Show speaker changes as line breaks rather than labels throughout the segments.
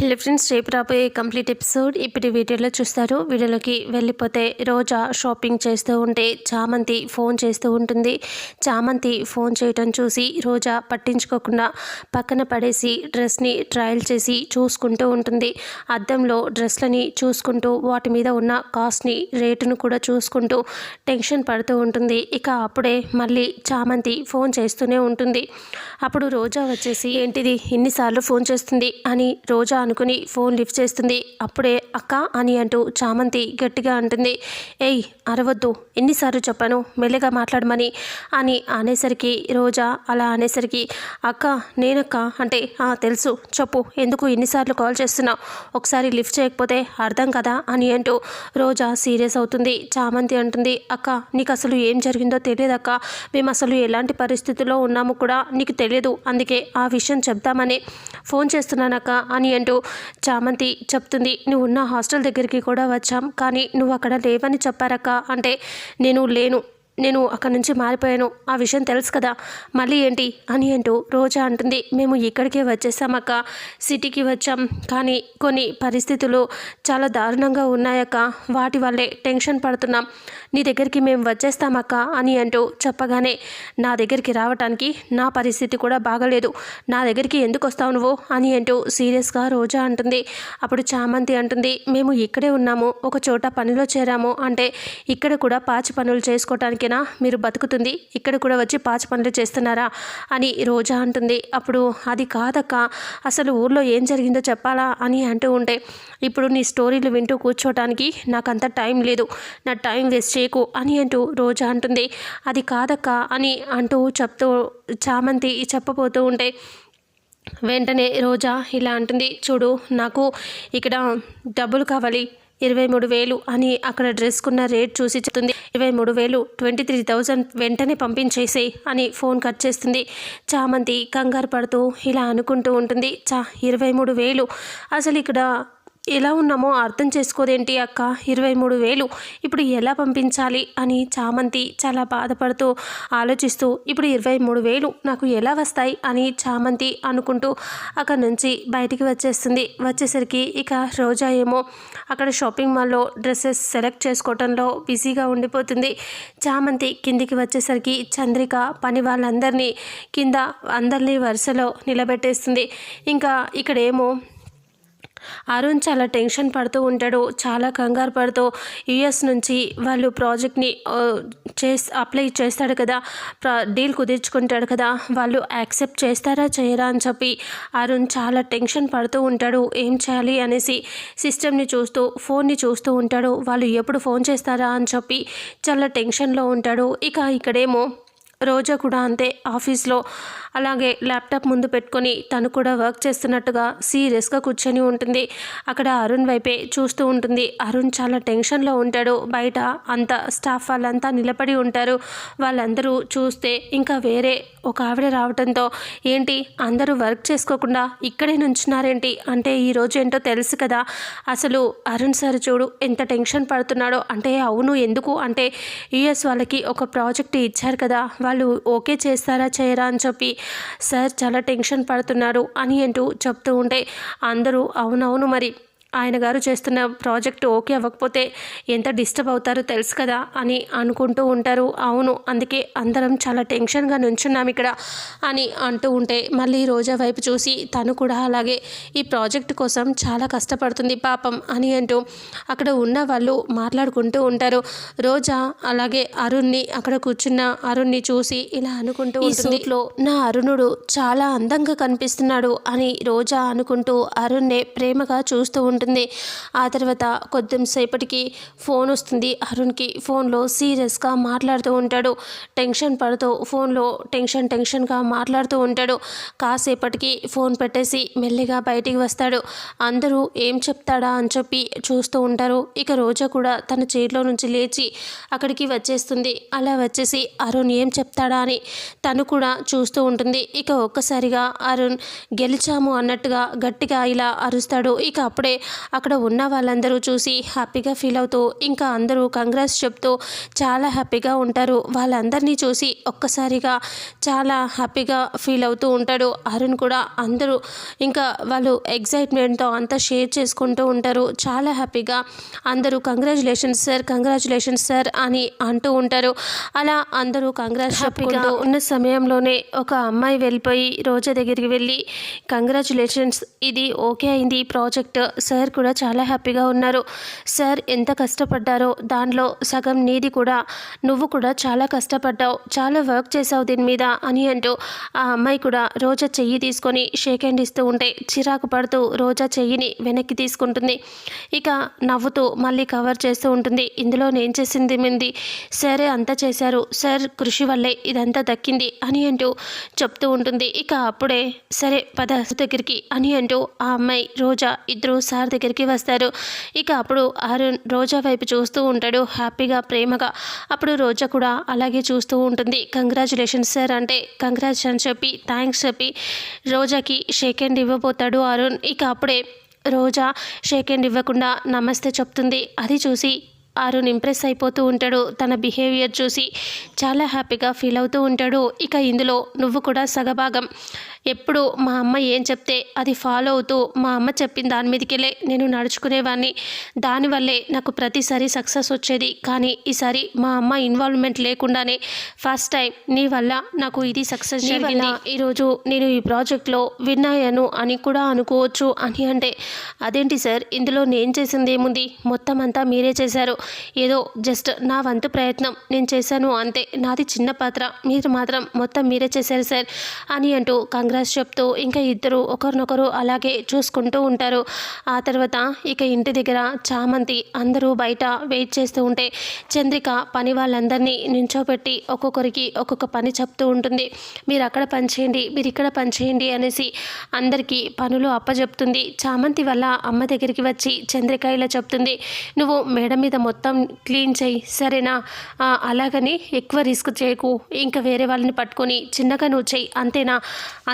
Hello friends రేపు రాబోయే complete episode ఇప్పుడు వీడియోలో చూస్తారు. వీడియోలోకి వెళ్ళిపోతే రోజా షాపింగ్ చేస్తూ ఉంటే చామంతి ఫోన్ చేస్తూ ఉంటుంది. చామంతి ఫోన్ చేయటం చూసి రోజా పట్టించుకోకుండా పక్కన పడేసి డ్రెస్ని ట్రయల్ చేసి చూసుకుంటూ ఉంటుంది. అద్దంలో డ్రెస్లని చూసుకుంటూ వాటి మీద ఉన్న కాస్ట్ని రేటును కూడా చూసుకుంటూ టెన్షన్ పడుతూ ఉంటుంది. ఇక అప్పుడే మళ్ళీ చామంతి ఫోన్ చేస్తూనే ఉంటుంది. అప్పుడు రోజా వచ్చేసి ఏంటిది? ఇన్నిసార్లు ఫోన్ చేస్తుంది? అని రోజా అనుకుని ఫోన్ లిఫ్ట్ చేస్తుంది. అప్పుడే అక్క అని అంటూ చామంతి గట్టిగా అంటుంది. ఏయ్ అరవద్దు. ఎన్నిసార్లు చెప్పాను మెల్లగా మాట్లాడమని అని అనేసరికి రోజా అలా అనేసరికి అక్క నేనక్క అంటే "ఆ, తెలుసు. చెప్పు ఎందుకు ఎన్నిసార్లు కాల్ చేస్తున్నావు? ఒకసారి లిఫ్ట్ చేయకపోతే అర్థం కదా? అని అంటూ రోజా సీరియస్ అవుతుంది. చామంతి అంటుంది అక్క నీకు అసలు ఏం జరిగిందో తెలియదక్క మేము అసలు ఎలాంటి పరిస్థితుల్లో ఉన్నాము కూడా నీకు తెలియదు. అందుకే ఆ విషయం చెప్దామని ఫోన్ చేస్తున్నానక్క అని అంటూ చామంతి చెప్తుంది నువ్వు ఉన్న హాస్టల్ దగ్గరికి కూడా వచ్చాం కానీ నువ్వు అక్కడ లేవని చెప్పారక్క. అంటే నేను లేను నేను అక్కడి నుంచి మారిపోయాను. ఆ విషయం తెలుసు కదా. మళ్ళీ ఏంటి? అని అంటూ రోజా అంటుంది మేము ఇక్కడికే వచ్చేసామక్క. సిటీకి వచ్చాం కానీ కొన్ని పరిస్థితులు చాలా దారుణంగా ఉన్నాయక్క. వాటి వల్లే టెన్షన్ పడుతున్నాం. నీ దగ్గరికి మేము వచ్చేస్తామక్క అని అంటూ చెప్పగానే నా దగ్గరికి రావటానికి నా పరిస్థితి కూడా బాగలేదు. నా దగ్గరికి ఎందుకు వస్తావు నువ్వు అని అంటూ సీరియస్గా రోజా అంటుంది. అప్పుడు చామంతి అంటుంది మేము ఇక్కడే ఉన్నాము ఒక చోట పనిలో చేరాము. అంటే ఇక్కడ కూడా పాచి పనులు చేసుకోవటానికేనా మీరు బతుకుతుంది ఇక్కడ కూడా వచ్చి పాచి పనులు చేస్తున్నారా? అని రోజా అంటుంది. అప్పుడు అది కాదక్క అసలు ఊర్లో ఏం జరిగిందో చెప్పాలా? అని అంటూ ఉంటే ఇప్పుడు నీ స్టోరీలు వింటూ కూర్చోవటానికి నాకంత టైం లేదు. నా టైం వేస్ట్ చేయకు అని అంటూ రోజా అంటుంది. అది కాదక్క అని అంటూ చెప్తూ చామంతి చెప్పబోతూ ఉంటే వెంటనే రోజా ఇలా అంటుంది. చూడు నాకు ఇక్కడ డబ్బులు కావాలి. ఇరవై మూడు వేలు అని అక్కడ డ్రెస్కున్న రేట్ చూసి చెప్తుంది. ఇరవై మూడు వేలు ట్వంటీ త్రీ థౌజండ్ వెంటనే పంపించేసే అని ఫోన్ కట్ చేస్తుంది. చామంతి కంగారు పడుతూ ఇలా అనుకుంటూ ఉంటుంది. చా ఇరవై మూడు వేలు. అసలు ఇక్కడ ఎలా ఉన్నామో అర్థం చేసుకోదేంటి అక్క? ఇరవై మూడు వేలు. ఇప్పుడు ఎలా పంపించాలి? అని చామంతి చాలా బాధపడుతూ ఆలోచిస్తూ ఇప్పుడు ఇరవై మూడు వేలు నాకు ఎలా వస్తాయి? అని చామంతి అనుకుంటూ అక్కడ నుంచి బయటికి వచ్చేస్తుంది. వచ్చేసరికి ఇక రోజా ఏమో అక్కడ షాపింగ్ మాల్లో డ్రెస్సెస్ సెలెక్ట్ చేసుకోవటంలో బిజీగా ఉండిపోతుంది. చామంతి కిందికి వచ్చేసరికి చంద్రిక పని వాళ్ళందరినీ కింద అందరినీ వరుసలో నిలబెట్టేస్తుంది. ఇంకా ఇక్కడేమో అరుణ్ చాలా టెన్షన్ పడుతూ ఉంటాడు చాలా కంగారు పడుతూ యుఎస్ నుంచి వాళ్ళు ప్రాజెక్ట్ని చేసి అప్లై చేస్తాడు కదా ప్రా డీల్ కుదుర్చుకుంటాడు కదా వాళ్ళు యాక్సెప్ట్ చేస్తారా చేయరా అని చెప్పి అరుణ్ చాలా టెన్షన్ పడుతూ ఉంటాడు. ఏం చేయాలి అనేసి సిస్టమ్ని చూస్తూ ఫోన్ని చూస్తూ ఉంటాడు. వాళ్ళు ఎప్పుడు ఫోన్ చేస్తారా అని చెప్పి చాలా టెన్షన్లో ఉంటాడు. ఇక ఇక్కడేమో రోజా కూడా అంతే ఆఫీస్లో అలాగే ల్యాప్టాప్ ముందు పెట్టుకొని తను కూడా వర్క్ చేస్తున్నట్టుగా సీరియస్గా కూర్చొని ఉంటుంది. అక్కడ అరుణ్ వైపే చూస్తూ ఉంటుంది. అరుణ్ చాలా టెన్షన్లో ఉంటాడు. బయట అంత స్టాఫ్ వాళ్ళంతా నిలబడి ఉంటారు. వాళ్ళందరూ చూస్తే ఇంకా వేరే ఒక ఆవిడ రావడంతో ఏంటి అందరూ వర్క్ చేసుకోకుండా ఇక్కడే నుంచున్నారేంటి? అంటే ఈరోజు ఏంటో తెలుసు కదా. అసలు అరుణ్ సార్ చూడు ఎంత టెన్షన్ పడుతున్నాడో. అంటే అవును ఎందుకు? అంటే యుఎస్ వాళ్ళకి ఒక ప్రాజెక్ట్ ఇచ్చారు కదా. వాళ్ళు ఓకే చేస్తారా చేయరా అని చెప్పి సార్ చాలా టెన్షన్ పడుతున్నారు అని అంటూ చెప్తూ ఉంటే అందరూ అవునవును మరి ఆయన గారు చేస్తున్న ప్రాజెక్ట్ ఓకే అవ్వకపోతే ఎంత డిస్టర్బ్ అవుతారో తెలుసు కదా అని అనుకుంటూ ఉంటారు. అవును అందుకే అందరం చాలా టెన్షన్గా నుంచున్నాం ఇక్కడ అని అంటూ ఉంటే మళ్ళీ రోజా వైపు చూసి తను కూడా అలాగే ఈ ప్రాజెక్ట్ కోసం చాలా కష్టపడుతుంది పాపం అని అంటూ అక్కడ ఉన్న వాళ్ళు మాట్లాడుకుంటూ ఉంటారు. రోజా అలాగే అరుణ్ని అక్కడ కూర్చున్న అరుణ్ని చూసి ఇలా అనుకుంటూ ఉంటుంది. లో నా అరుణుడు చాలా అందంగా కనిపిస్తున్నాడు అని రోజా అనుకుంటూ అరుణ్నే ప్రేమగా చూస్తూ ఉంటుంది ఉంటుంది. ఆ తర్వాత కొద్దిసేపటికి ఫోన్ వస్తుంది. అరుణ్కి ఫోన్లో సీరియస్గా మాట్లాడుతూ ఉంటాడు. టెన్షన్ పడుతూ ఫోన్లో టెన్షన్ టెన్షన్గా మాట్లాడుతూ ఉంటాడు. కాసేపటికి ఫోన్ పెట్టేసి మెల్లిగా బయటికి వస్తాడు. అందరూ ఏం చెప్తాడా? అని చెప్పి చూస్తూ ఉంటారు. ఇక రోజా కూడా తన చైర్లో నుంచి లేచి అక్కడికి వచ్చేస్తుంది. అలా వచ్చేసి అరుణ్ ఏం చెప్తాడా? అని తను కూడా చూస్తూ ఉంటుంది. ఇక ఒక్కసారిగా అరుణ్ గెలిచాము అన్నట్టుగా గట్టిగా ఇలా అరుస్తాడు. ఇక అప్పుడే అక్కడ ఉన్న వాళ్ళందరూ చూసి హ్యాపీగా ఫీల్ అవుతూ ఇంకా అందరూ కంగ్రాట్స్ చెప్తూ చాలా హ్యాపీగా ఉంటారు. వాళ్ళందరినీ చూసి ఒక్కసారిగా చాలా హ్యాపీగా ఫీల్ అవుతూ ఉంటాడు. అరుణ్ కూడా అందరూ ఇంకా వాళ్ళు ఎగ్జైట్మెంట్తో అంతా షేర్ చేసుకుంటూ ఉంటారు. చాలా హ్యాపీగా అందరూ కంగ్రాచులేషన్స్ సార్ కంగ్రాచులేషన్స్ సార్ అని అంటూ ఉంటారు. అలా అందరూ కంగ్రాట్స్ చెప్పుకుంటూ ఉన్న సమయంలోనే ఒక అమ్మాయి వెళ్ళిపోయి రోజా దగ్గరికి వెళ్ళి కంగ్రాచులేషన్స్ ఇది ఓకే అయింది ప్రాజెక్ట్ సార్ సార్ కూడా చాలా హ్యాపీగా ఉన్నారు. సార్ ఎంత కష్టపడ్డారో దానిలో సగం నీది కూడా నువ్వు కూడా చాలా కష్టపడ్డావు చాలా వర్క్ చేసావు దీని మీద అని అంటూ ఆ అమ్మాయి కూడా రోజా చెయ్యి తీసుకొని షేక్ హ్యాండ్ ఇస్తూ ఉంటే చిరాకు పడుతూ రోజా చెయ్యిని వెనక్కి తీసుకుంటుంది. ఇక నవ్వుతూ మళ్ళీ కవర్ చేస్తూ ఉంటుంది. ఇందులో నేను చేసింది మింది సరే అంతా చేశారు. సార్ కృషి వల్లే ఇదంతా దక్కింది అని అంటూ చెప్తూ ఉంటుంది. ఇక అప్పుడే సరే పద దగ్గరికి అని అంటూ ఆ అమ్మాయి రోజా ఇద్దరు సార్ దగ్గరికి వస్తారు. ఇక అప్పుడు అరుణ్ రోజా వైపు చూస్తూ ఉంటాడు. హ్యాపీగా ప్రేమగా. అప్పుడు రోజా కూడా అలాగే చూస్తూ ఉంటుంది. కంగ్రాచులేషన్స్ సార్ అంటే కంగ్రాట్స్ అని చెప్పి థ్యాంక్స్ చెప్పి రోజాకి షేక్ హ్యాండ్ ఇవ్వబోతాడు అరుణ్. ఇక అప్పుడే రోజా షేక్ హ్యాండ్ ఇవ్వకుండా నమస్తే చెప్తుంది. అది చూసి అరుణ్ ఇంప్రెస్ అయిపోతూ ఉంటాడు. తన బిహేవియర్ చూసి చాలా హ్యాపీగా ఫీల్ అవుతూ ఉంటాడు. ఇక ఇందులో నువ్వు కూడా సగభాగం. ఎప్పుడు మా అమ్మ ఏం చెప్తే అది ఫాలో అవుతూ మా అమ్మ చెప్పిన దాని మీదకెళ్ళే నేను నడుచుకునేవాడిని దానివల్లే నాకు ప్రతిసారి సక్సెస్ వచ్చేది. కానీ ఈసారి మా అమ్మ ఇన్వాల్వ్మెంట్ లేకుండానే ఫస్ట్ టైం నీ వల్ల నాకు ఇది సక్సెస్ జరిగింది. ఈరోజు నేను ఈ ప్రాజెక్ట్లో విన్ అయ్యాను అని కూడా అనుకోవచ్చు అని అంటే అదేంటి సార్ ఇందులో నేను చేసింది ఏముంది? మొత్తం అంతా మీరే చేశారు. ఏదో జస్ట్ నా వంతు ప్రయత్నం నేను చేశాను అంతే. నాది చిన్న పాత్ర. మీరు మాత్రం మొత్తం మీరే చేశారు సార్ అని అంటూ కంగ్రాస్ చెప్తూ ఇంకా ఇద్దరు ఒకరినొకరు అలాగే చూసుకుంటూ ఉంటారు. ఆ తర్వాత ఇక ఇంటి దగ్గర చామంతి అందరూ బయట వెయిట్ చేస్తూ ఉంటే చంద్రిక పని వాళ్ళందరినీ నించోబెట్టి ఒక్కొక్కరికి ఒక్కొక్క పని చెప్తూ ఉంటుంది. మీరు అక్కడ పని చేయండి మీరు ఇక్కడ పని చేయండి అనేసి అందరికీ పనులు అప్పచెప్తుంది చామంతి వల్ల అమ్మ దగ్గరికి వచ్చి చంద్రిక ఇలా చెప్తుంది. నువ్వు మేడ మీద మొత్తం క్లీన్ చేయి సరేనా? అలాగని ఎక్కువ రిస్క్ చేయకు. ఇంకా వేరే వాళ్ళని పట్టుకొని చిన్నగా నువ్వు చెయ్యి అంతేనా?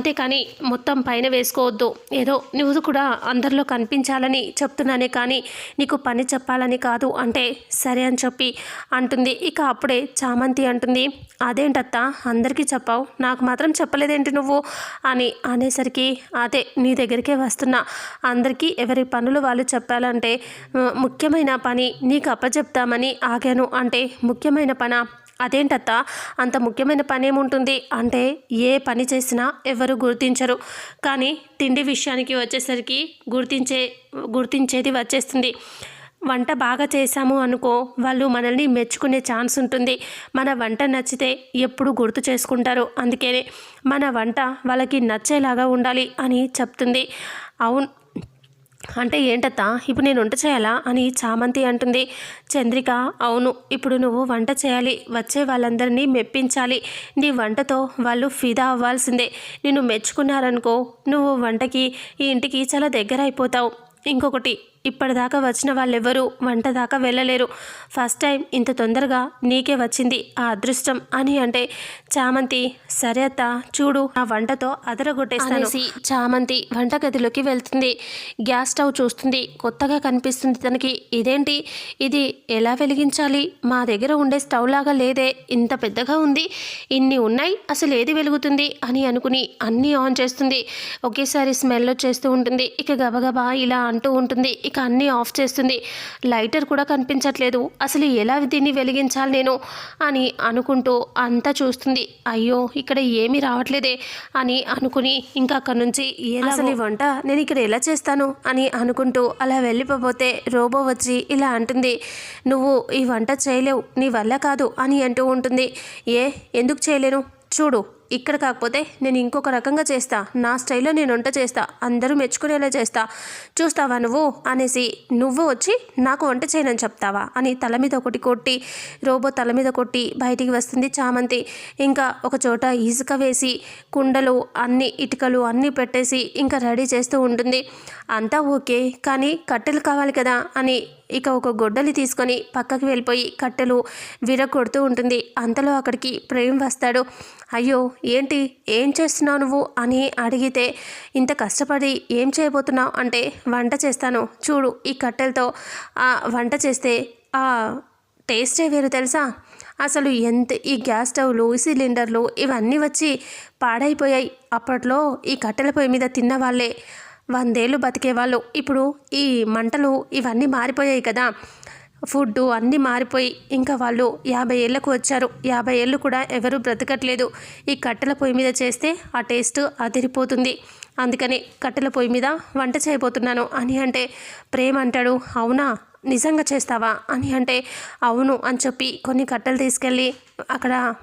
అంతేకాని మొత్తం పైన వేసుకోవద్దు. ఏదో నువ్వు కూడా అందరిలో కనిపించాలని చెప్తున్నానే కానీ నీకు పని చెప్పాలని కాదు అంటే సరే అని చెప్పి అంటుంది. ఇక అప్పుడే చామంతి అంటుంది అదేంటత్త? అందరికీ చెప్పావు? నాకు మాత్రం చెప్పలేదేంటి నువ్వు? అని అనేసరికి అదే నీ దగ్గరికే వస్తున్నా. అందరికీ ఎవరి పనులు వాళ్ళు చెప్పాలంటే ముఖ్యమైన పని నీకు అప్పచెప్తామని ఆగాను. అంటే ముఖ్యమైన పన? అదేంటత్త? అంత ముఖ్యమైన పని ఏముంటుంది అంటే ఏ పని చేసినా ఎవరు గుర్తించరు. కానీ తిండి విషయానికి వచ్చేసరికి గుర్తించే గుర్తించేది వచ్చేస్తుంది. వంట బాగా చేశాము అనుకో వాళ్ళు మనల్ని మెచ్చుకునే ఛాన్స్ ఉంటుంది. మన వంట నచ్చితే ఎప్పుడు గుర్తు చేసుకుంటారు. అందుకనే మన వంట వాళ్ళకి నచ్చేలాగా ఉండాలి అని చెప్తుంది. అవును అంటే ఏంటత్తా? ఇప్పుడు నేను వంట చేయాలా? అని చామంతి అంటుంది. చంద్రిక అవును ఇప్పుడు నువ్వు వంట చేయాలి. వచ్చే వాళ్ళందరినీ మెప్పించాలి. నీ వంటతో వాళ్ళు ఫిదా అవ్వాల్సిందే. నిన్ను మెచ్చుకున్నారనుకో నువ్వు వంటకి ఈ ఇంటికి చాలా దగ్గర అయిపోతావు ఇంకొకటి ఇప్పటిదాకా వచ్చిన వాళ్ళెవ్వరూ వంట దాకా వెళ్ళలేరు. ఫస్ట్ టైం ఇంత తొందరగా నీకే వచ్చింది ఆ అదృష్టం అని అంటే చామంతి సరే అత్త చూడు నా వంటతో అదరగొట్టేస్తాను చామంతి వంటగదిలోకి వెళ్తుంది. గ్యాస్ స్టవ్ చూస్తుంది. కొత్తగా కనిపిస్తుంది తనకి. ఇదేంటి? ఇది ఎలా వెలిగించాలి? మా దగ్గర ఉండే స్టవ్ లాగా లేదే. ఇంత పెద్దగా ఉంది. ఇన్ని ఉన్నాయి. అసలు ఏది వెలుగుతుంది? అని అనుకుని అన్నీ ఆన్ చేస్తుంది. ఒకేసారి స్మెల్ వచ్చేస్తూ ఉంటుంది. ఇక గబగబా ఇలా అంటూ ఉంటుంది. ఇక అన్నీ ఆఫ్ చేస్తుంది. లైటర్ కూడా కనిపించట్లేదు. అసలు ఎలా దీన్ని వెలిగించాలి నేను అని అనుకుంటూ అంతా చూస్తుంది. అయ్యో ఇక్కడ ఏమీ రావట్లేదే అని అనుకుని ఇంకా అక్కడి నుంచి ఎలా అసలు వంట నేను ఇక్కడ ఎలా చేస్తాను అని అనుకుంటూ అలా వెళ్ళిపోతే రోబో వచ్చి ఇలా అంటుంది. నువ్వు ఈ వంట చేయలేవు నీ వల్ల కాదు అని అంటూ ఉంటుంది. ఏ ఎందుకు చేయలేను? చూడు. ఇక్కడ కాకపోతే నేను ఇంకొక రకంగా చేస్తా. నా స్టైల్లో నేను వంట చేస్తా. అందరూ మెచ్చుకునేలా చేస్తా. చూస్తావా నువ్వు? అనేసి నువ్వు వచ్చి నాకు వంట చేయనని చెప్తావా? అని తల మీద ఒకటి కొట్టి రోబో తల మీద కొట్టి బయటికి వస్తుంది చామంతి. ఇంకా ఒక చోట ఇసుక వేసి కుండలు అన్ని ఇటుకలు అన్నీ పెట్టేసి ఇంకా రెడీ చేస్తూ ఉంటుంది. అంతా ఓకే కానీ కట్టెలు కావాలి కదా అని ఇక ఒక గొడ్డలి తీసుకొని పక్కకి వెళ్ళిపోయి కట్టెలు విరగొడుతూ ఉంటుంది. అంతలో అక్కడికి ప్రేమ్ వస్తాడు. అయ్యో ఏంటి? ఏం చేస్తున్నావు నువ్వు? అని అడిగితే ఇంత కష్టపడి ఏం చేయబోతున్నావు? అంటే వంట చేస్తాను. చూడు ఈ కట్టెలతో ఆ వంట చేస్తే ఆ టేస్టే వేరు తెలుసా? అసలు ఎంత ఈ గ్యాస్ స్టవ్లు సిలిండర్లు ఇవన్నీ వచ్చి పాడైపోయాయి. అప్పట్లో ఈ కట్టెల పొయ్యి మీద తిన్న వాళ్ళే. వందేళ్ళు బతికేవాళ్ళు. ఇప్పుడు ఈ మంటలు ఇవన్నీ మారిపోయాయి కదా. ఫుడ్ అన్నీ మారిపోయి ఇంకా వాళ్ళు యాభై ఏళ్ళకు వచ్చారు. యాభై ఏళ్ళు కూడా ఎవరు బ్రతకట్లేదు. ఈ కట్టెల పొయ్యి మీద చేస్తే ఆ టేస్ట్ అదిరిపోతుంది. అందుకని కట్టెల పొయ్యి మీద వంట చేయబోతున్నాను అని అంటే ప్రేమ అంటాడు అవునా? నిజంగా చేస్తావా? అని అంటే అవును అని చెప్పి కొన్ని కట్టెలు తీసుకెళ్ళి అక్కడ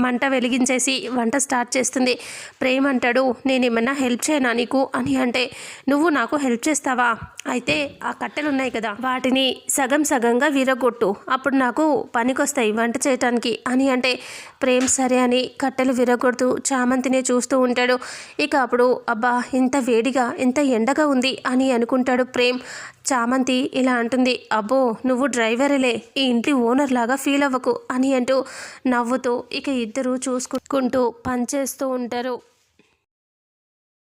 మంట వెలిగించేసి వంట స్టార్ట్ చేస్తుంది. ప్రేమ్ అంటాడు నేనేమన్నా హెల్ప్ చేయనా నీకు? అని అంటే నువ్వు నాకు హెల్ప్ చేస్తావా? అయితే ఆ కట్టెలు ఉన్నాయి కదా వాటిని సగం సగంగా విరగొట్టు. అప్పుడు నాకు పనికొస్తాయి వంట చేయటానికి. అని అంటే ప్రేమ్ సరే అని కట్టెలు విరగొడుతూ చామంతిని చూస్తూ ఉంటాడు. ఇక అప్పుడు అబ్బా ఇంత వేడిగా ఇంత ఎండగా ఉంది అని అనుకుంటాడు ప్రేమ్. చామంతి ఇలా అంటుంది అబ్బో నువ్వు డ్రైవరేలే ఈ ఇంటి ఓనర్ లాగా ఫీల్ అవ్వకు అని అంటూ నవ్వుతూ ఇక ఇద్దరు చూసుకుంటూ పనిచేస్తూ ఉంటారు.